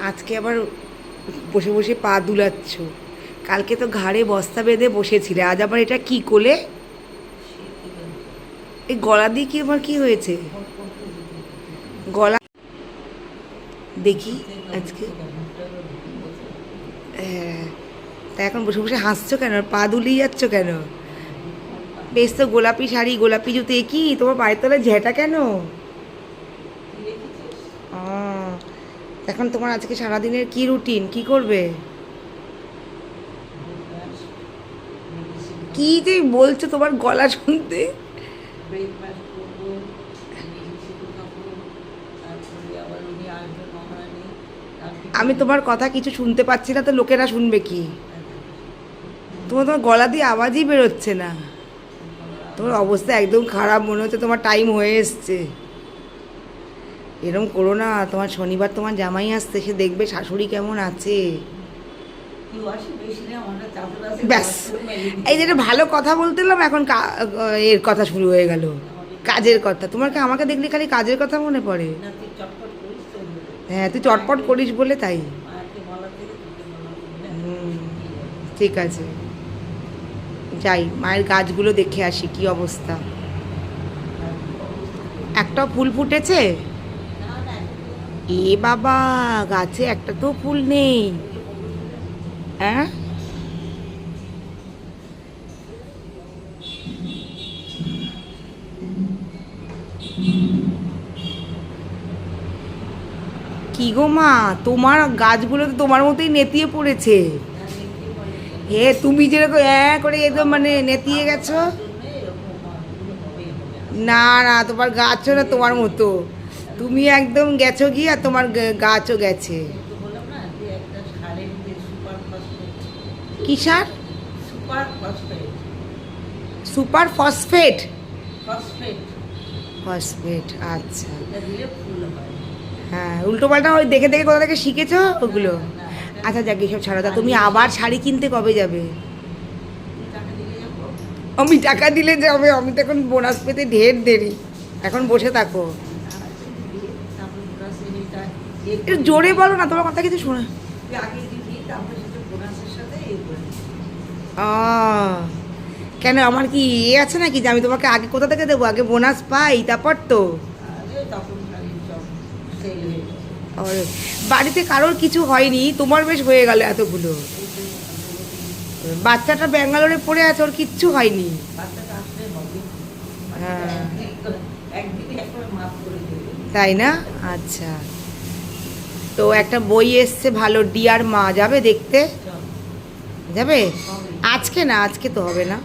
আজকে আবার বসে বসে পা দুলাচ্ছ। কালকে তো ঘাড়ে বস্তা বেঁধে বসেছিলে, আজ আবার এটা কি কোলে? এই গলা দিয়ে কি আবার কি হয়েছে? গলা দেখি আজকে। হ্যাঁ তা এখন বসে বসে হাসছো কেন? পা দুলিয়ে যাচ্ছ কেন? বেশ তো গোলাপি শাড়ি, গোলাপি জুতো, এ কি? তোমার পায়ের তলায় ঝেঁটা কেন? এখন তোমার আজকে সারাদিনের কি রুটিন? কি করবে? কি যে বলছো তোমার গলা শুনতে? আমি তোমার কথা কিছু শুনতে পাচ্ছি না তো লোকেরা শুনবে কি? তোমার তোমার গলা দিয়ে আওয়াজই বেরোচ্ছে না। তোমার অবস্থা একদম খারাপ মনে হচ্ছে তোমার টাইম হয়ে এসছে। এরম করো না তোমার শনিবার তোমার জামাই আসতে সে দেখবে শাশুড়ি কেমন আছে। ব্যাস। এই যেটা ভালো কথা বলতে এলাম এখন এর কথা শুরু হয়ে গেল। কাজের কথা। তোমার কি আমাকে দেখলে খালি কাজের কথা মনে পড়ে? হ্যাঁ তুই চটপট করিস বলে তাই। ঠিক আছে। যাই মায়ের গাছগুলো দেখে আসি কি অবস্থা একটাও ফুল ফুটেছে? এ বাবা, গাছে একটা তো ফুল নেই। কি গো মা, তোমার গাছগুলো তো তোমার মতোই নেতিয়ে পড়েছে। হে তুমি যেরকম হ্যাঁ করে একদম মানে নেতিয়ে গেছো। না না, তোমার গাছও না তোমার মতো। তুমি একদম গেছো গিয়ে আর তোমার গাছও গেছে। কি সার সুপার ফসফেট। ফসফেট আচ্ছা। হয়, উল্টো পাল্টা ওই দেখে দেখে কোথা থেকে শিখেছো ওগুলো? আচ্ছা যাক, এসব ছাড়া। তা তুমি আবার শাড়ি কিনতে কবে যাবে? আমি টাকা দিলে যাবে। আমি তো এখন বোনাস পেতে ঢের দেরি। এখন বসে থাকো। একটু জোরে বলো না তোমার কথা কিছু শোনা। আহ, কেন আমার কি এ আছে নাকি যে আমি তোমাকে আগে কোথা থেকে দেবো? আগে বোনাস পাই তারপর তো। বাড়িতে কারোর কিছু হয়নি তোমার বেশ হয়ে গেল এতগুলো। বাচ্চাটা ব্যাঙ্গালোরে পড়ে আছে ওর কিচ্ছু হয়নি। হ্যাঁ। তাই না? আচ্ছা। তো একটা বই এসছে ভালো ডিয়ার মা, যাবে দেখতে? যাবে? আজকে না, আজকে তো হবে না।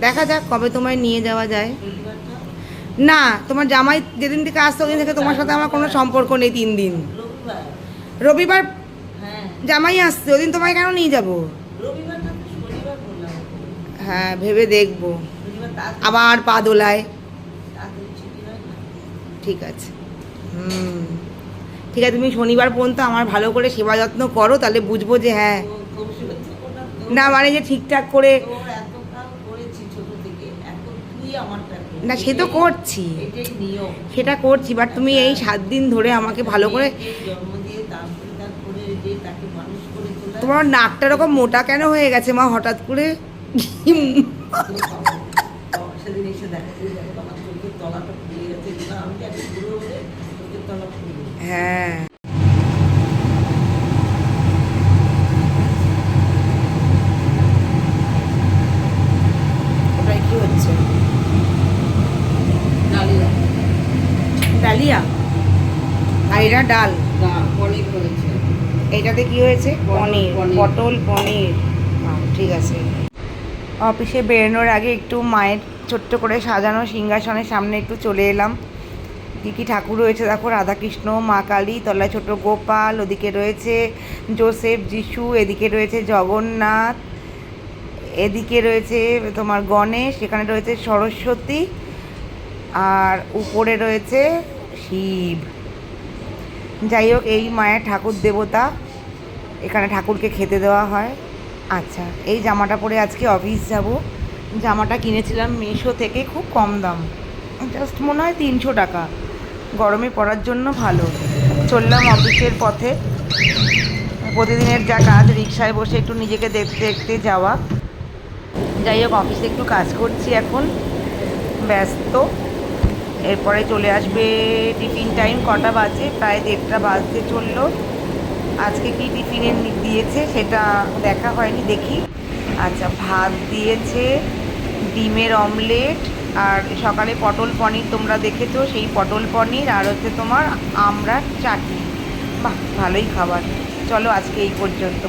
দেখা যাক কবে তোমায় নিয়ে যাওয়া যায়। না, তোমার জামাই যেদিন থেকে আসতো ওদিন থেকে তোমার সাথে আমার কোনো সম্পর্ক নেই তিন দিন। রবিবার জামাই আসছে, ওদিন তোমায় কেন নিয়ে যাব? হ্যাঁ ভেবে দেখব। আবার পা দোলায়। ঠিক আছে। হুম। ঠিক আছে তুমি শনিবার পর্যন্ত আমার ভালো করে সেবা যত্ন করো, তাহলে বুঝব যে হ্যাঁ না মানে যে ঠিকঠাক করে। না, সে তো করছি সেটা করছি বাট তুমি এই সাত দিন ধরে আমাকে ভালো করে তোমার নাকটা এরকম মোটা কেন হয়ে গেছে মা, হঠাৎ করে সেদিন এসে দেখা হ্যাঁ। ওটাই কি হচ্ছে? ডালিয়া। ডালিয়া? আর এটা ডাল পনির এটাতে কি হয়েছে? পনির। পটল পনির। ঠিক আছে। অফিসে বেরোনোর আগে একটু মায়ের ছোট্ট করে সাজানো সিংহাসনের সামনে একটু চলে এলাম। কী কী ঠাকুর রয়েছে? দেখো, রাধাকৃষ্ণ, মা কালী, তলায় ছোট গোপাল, ওদিকে রয়েছে জোসেফ, যিশু, এদিকে রয়েছে জগন্নাথ, এদিকে রয়েছে তোমার গণেশ, এখানে রয়েছে সরস্বতী, আর উপরে রয়েছে শিব। যাই হোক, এই মায়ের ঠাকুর দেবতা, এখানে ঠাকুরকে খেতে দেওয়া হয়। আচ্ছা এই জামাটা পরে আজকে অফিস যাব। জামাটা কিনেছিলাম মিশো থেকে, খুব কম দাম। জাস্ট মনে হয় তিনশো টাকা। গরমে পড়ার জন্য ভালো। চললাম অফিসের পথে। প্রতিদিনের যা কাজ, রিক্সায় বসে একটু নিজেকে দেখতে দেখতে যাওয়া। যাই হোক, অফিসে একটু কাজ করছি এখন। ব্যস্ত। এরপরে চলে আসবে টিফিন টাইম কটা বাজে? প্রায় দেড়টা বাজতে চলল। আজকে কি টিফিনে দিয়েছে সেটা দেখা হয়নি, দেখি। আচ্ছা ভাত দিয়েছে, ডিমের অমলেট আর সকালে পটল পনির তোমরা দেখেছ, সেই পটল পনির আর হচ্ছে তোমার আমরা চাটনি। বাহ, ভালোই খাবার। চলো আজকে এই পর্যন্ত।